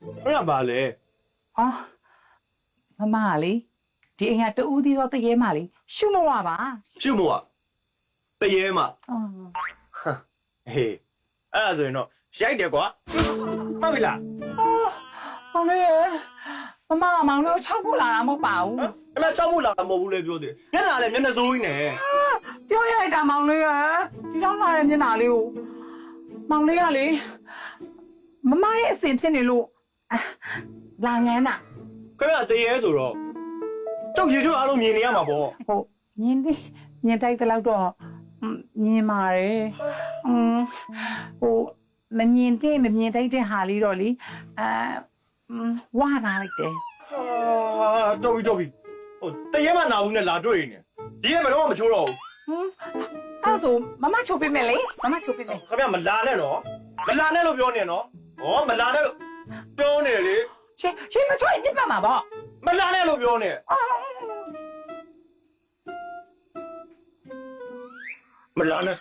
ခင်ဗျာပါလေအော်မမကလေဒီအိမ်ကတူးသီးတော့တရေမလေးရှုမဝပါရှုမို့ကတရေမအော်ဟေးအဲ့ဒါဆိုရင်တော့ရိုက်တယ်ကွာမှတ်ပြီလားမောင်လေးရယ်မမကမောင်လေးကိုချောက်ဖို့လာတာမဟုတ်ပါဘူးဟမ်အမေချောက်ဖို့လာတာမဟုတ်ဘူးလေပြောတယ်မျက်နှာလည်းမျက်နှာစိုးကြီးနဲ့ပြောရလိုက်တာမောင်လေးရယ်ဒီတော့လာတဲ့မျက်နှာလေးကိုမောင်လေးကလေမမရဲ့အစင်ဖြစ်နေလို့အာ လာငန်းတာခင်ဗျာတရေဆိုတော့ကျောက်ရေချိုးအားလုံးမြင်နေရမှာပေါ့ဟုတ်မြင်သိမြင်တိုက်တဲ့လောက်တော့မြင်ပါတယ်อืมဟိုမမြင်သိမမြင်တိုက်တဲ့ဟာလေးတော့လीအဲဝါနာလိုက်တယ်ဟာတော်ပြီတော်ပြီဟိုတရေမှနာဘူးနဲ့လာတွေ့ရင်ဒီရက်ဘယ်တော့မှမချိုးတော့ဘူးဟမ်အဲ့ဒါဆိုမမချိုးပေးမယ်လေမမချိုးပေးမယ်ခင်ဗျာမလာနဲ့နော်မလာနဲ့လို့ပြောနေနော်ဟောမလာနဲ့လို့ ပြောနေလေရှင်ရှင်မချိုးရင်ပြတ်မှာပေါ့မလာနဲ့လို့ပြောနေမလာနဲ့